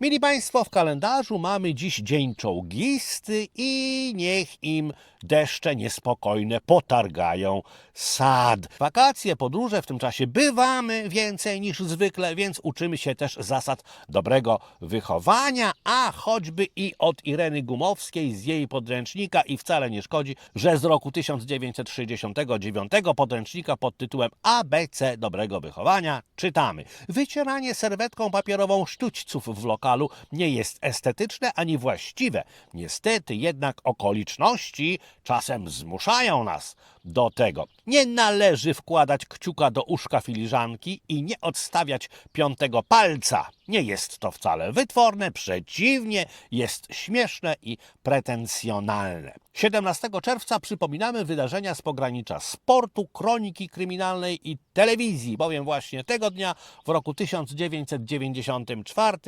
Mili Państwo, w kalendarzu mamy dziś dzień czołgisty i niech im deszcze niespokojne potargają sad. Wakacje, podróże w tym czasie bywamy więcej niż zwykle, więc uczymy się też zasad dobrego wychowania, a choćby i od Ireny Gumowskiej z jej podręcznika i wcale nie szkodzi, że z roku 1969 podręcznika pod tytułem ABC dobrego wychowania czytamy. Wycieranie serwetką papierową sztućców w lokalu nie jest estetyczne ani właściwe. Niestety jednak okoliczności czasem zmuszają nas do tego. Nie należy wkładać kciuka do uszka filiżanki i nie odstawiać piątego palca. Nie jest to wcale wytworne, przeciwnie, jest śmieszne i pretensjonalne. 17 czerwca przypominamy wydarzenia z pogranicza sportu, kroniki kryminalnej i telewizji, bowiem właśnie tego dnia w roku 1994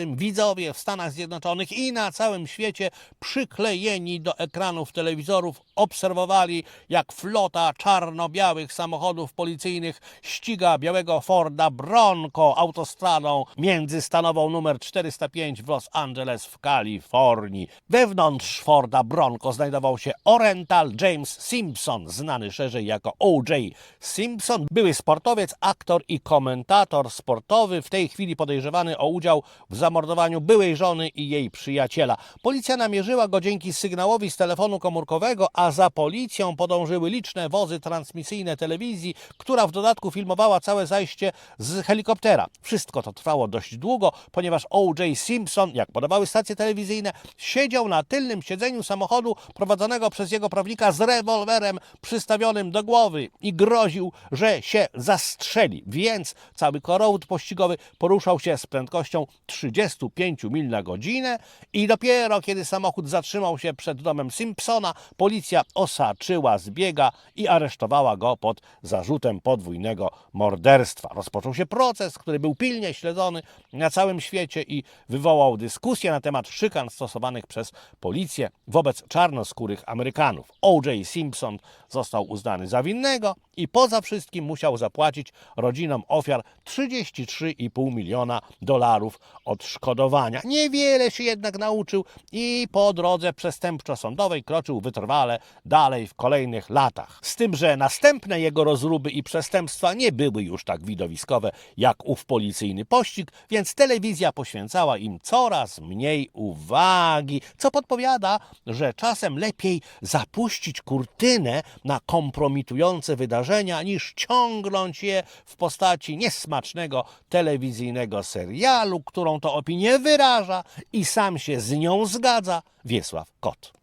widzowie w Stanach Zjednoczonych i na całym świecie przyklejeni do ekranów telewizorów obserwowali, jak flota czarno-białych samochodów policyjnych ściga białego Forda Bronco autostradą międzystanową numer 405 w Los Angeles w Kalifornii. Wewnątrz Forda Bronco znajdował się Oriental James Simpson, znany szerzej jako O.J. Simpson, były sportowiec, aktor i komentator sportowy, w tej chwili podejrzewany o udział w zamordowaniu byłej żony i jej przyjaciela. Policja namierzyła go dzięki sygnałowi z telefonu komórkowego, a za policją podążyły liczne wozy transmisyjne telewizji, która w dodatku filmowała całe zajście z helikoptera. Wszystko to trwało dość długo, ponieważ O.J. Simpson, jak podawały stacje telewizyjne, siedział na tylnym siedzeniu samochodu prowadzonego przez jego prawnika z rewolwerem przystawionym do głowy i groził, że się zastrzeli. Więc cały korowód pościgowy poruszał się z prędkością 35 mil na godzinę i dopiero kiedy samochód zatrzymał się przed domem Simpsona, policja osaczyła zbiega i aresztowała go pod zarzutem podwójnego morderstwa. Rozpoczął się proces, który był pilnie śledzony na całym świecie i wywołał dyskusję na temat szykan stosowanych przez policję wobec czarnoskórych Amerykanów. O.J. Simpson został uznany za winnego i poza wszystkim musiał zapłacić rodzinom ofiar 33,5 miliona dolarów odszkodowania. Niewiele się jednak nauczył i po drodze przestępczo-sądowej kroczył wytrwale dalej w kolejnych latach. Z tym, że następne jego rozruby i przestępstwa nie były już tak widowiskowe jak ów policyjny pościg, więc telewizja poświęcała im coraz mniej uwagi, co podpowiada, że czasem lepiej zapuścić kurtynę na kompromitujące wydarzenia, niż ciągnąć je w postaci niesmacznego telewizyjnego serialu, którą to opinię wyraża i sam się z nią zgadza Wiesław Kot.